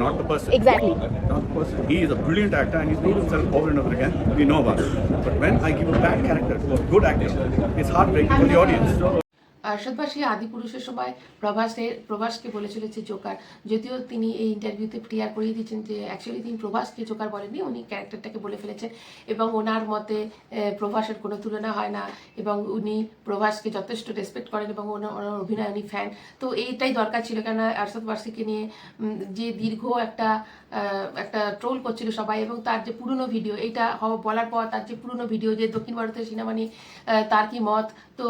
Not the person. Exactly. Uh, not the person. He is a brilliant actor and he's proved himself over and over again. We know about it. But when I give a bad character to a good actor, it's heartbreaking for the audience. আরশাদবাসী আদি পুরুষের সময় প্রভাসের প্রভাসকে বলেছিল যে Joker. যদিও তিনি এই ইন্টারভিউতে clear করিয়ে দিয়েছেন যে অ্যাকচুয়ালি তিনি প্রভাসকে জোকার বলেননি, উনি ক্যারেক্টারটাকে বলে ফেলেছেন এবং ওনার মতে প্রভাসের কোনো তুলনা হয় না এবং উনি প্রভাসকে যথেষ্ট রেসপেক্ট করেন এবং ওনার ওনার অভিনয় উনি ফ্যান তো এইটাই দরকার ছিল কেন আরশাদ বার্সিকে নিয়ে যে দীর্ঘ একটা একটা ট্রোল করছিল সবাই এবং তার যে পুরনো ভিডিও হওয়া বলার পর তার যে পুরনো ভিডিও যে দক্ষিণ ভারতের সিনেমা নিয়ে তার কি মত? তো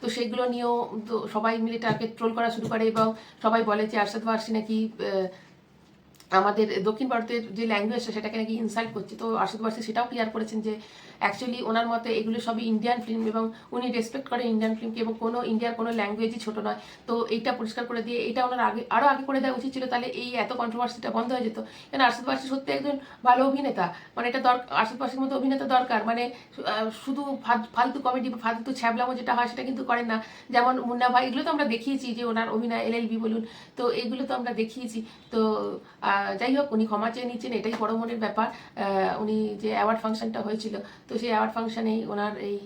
তো সেগুলো নিয়েও সবাই মিলে তাকে ট্রোল করা শুরু করে এবং সবাই বলে যে আরশাদ ওয়ারসি নাকি আমাদের দক্ষিণ ভারতের যে ল্যাঙ্গুয়েজটা সেটাকে নাকি ইনসাল্ট করছে। তো আরশাদ বার্সি সেটাও ক্লিয়ার করেছেন যে অ্যাকচুয়ালি ওনার মতে এগুলো সবই ইন্ডিয়ান ফিল্ম এবং উনি রেসপেক্ট করেন ইন্ডিয়ান ফিল্মকে এবং কোনো ইন্ডিয়ার কোনো ল্যাঙ্গুয়েজই ছোট নয়। তো এইটা পরিষ্কার করে দিয়ে, এটা ওনার আগে আরও আগে করে দেওয়া উচিত ছিল, তাহলে এই এত কন্ট্রোভার্সিটা বন্ধ হয়ে যেত। কেন আরশাদ বার্সি সত্যি একজন ভালো অভিনেতা? মানে এটা দরকার আরশাদ বার্সির মতো অভিনেতা দরকার। মানে শুধু ফালতু কমেডি ফালতু ছ্যাবলামো যেটা হয়, সেটা কিন্তু করেন না। যেমন মুন্না ভাই, এগুলো তো আমরা দেখিয়েছি যে ওনার অভিনয় এলএলবি বলুন, তো এগুলো তো আমরা দেখিয়েছি। তো যাই হোক উনি ক্ষমা চেয়ে নিচ্ছেন এটাই বড় মনের ব্যাপার। উনি যে অ্যাওয়ার্ড ফাংশনটা হয়েছিল তো সেই অ্যাওয়ার্ড ফাংশনেই ওনার এই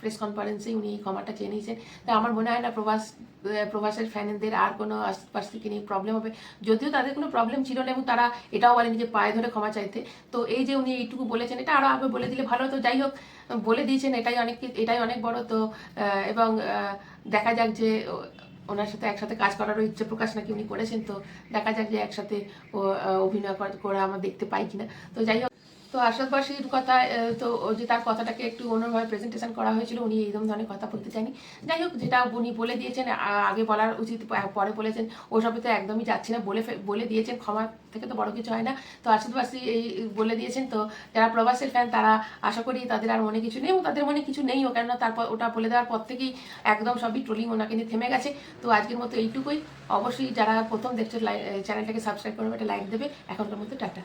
প্রেস কনফারেন্সেই উনি এই ক্ষমাটা চেয়ে নিয়েছেন। তা আমার মনে হয় না প্রভাস আহ, প্রভাসের ফ্যানদের আর কোনো আশপাশকে নিয়ে প্রবলেম হবে। যদিও তাদের কোনো প্রবলেম ছিল না এবং তারা এটাও বলেনি যে পায়ে ধরে ক্ষমা চাইতে। তো এই যে উনি এইটুকু বলেছেন এটা আরও আগে বলে দিলে ভালো হতো। যাই হোক বলে দিয়েছেন এটাই অনেক এটাই অনেক বড়। তো এবং দেখা যাক যে ওনার সাথে একসাথে কাজ করারও ইচ্ছে প্রকাশ নাকি উনি করেছেন, তো দেখা যাক যে একসাথে অভিনয় কর- আমরা দেখতে পাই কিনা। তো যাই হোক তো বাসীর কথা তো যে তার কথাটাকে একটু অন্যভাবে প্রেজেন্টেশন করা হয়েছিল, উনি এইরকম ধরনের কথা বলতে চাইনি যাই হোক, যেটা উনি বলে দিয়েছেন আগে বলার উচিত পরে বলেছেন, ওসবে তো একদমই যাচ্ছি না, বলে বলে দিয়েছেন, ক্ষমা থেকে তো বড় কিছু হয় না। তো বাসী এই বলে দিয়েছেন, তো যারা প্রবাসের ফ্যান তারা আশা করি তাদের আর মনে কিছু নেই এবং তাদের মনে কিছু নেইও, কেননা তারপর ওটা বলে দেওয়ার পর থেকেই একদম সবই ট্রোলিং ওনাকে নিয়ে থেমে গেছে। তো আজকের মতো এইটুকুই। অবশ্যই যারা প্রথম দেখছে চ্যানেলটাকে সাবস্ক্রাইব করবে, একটা লাইক দেবে। এখনকার মতো টাটা।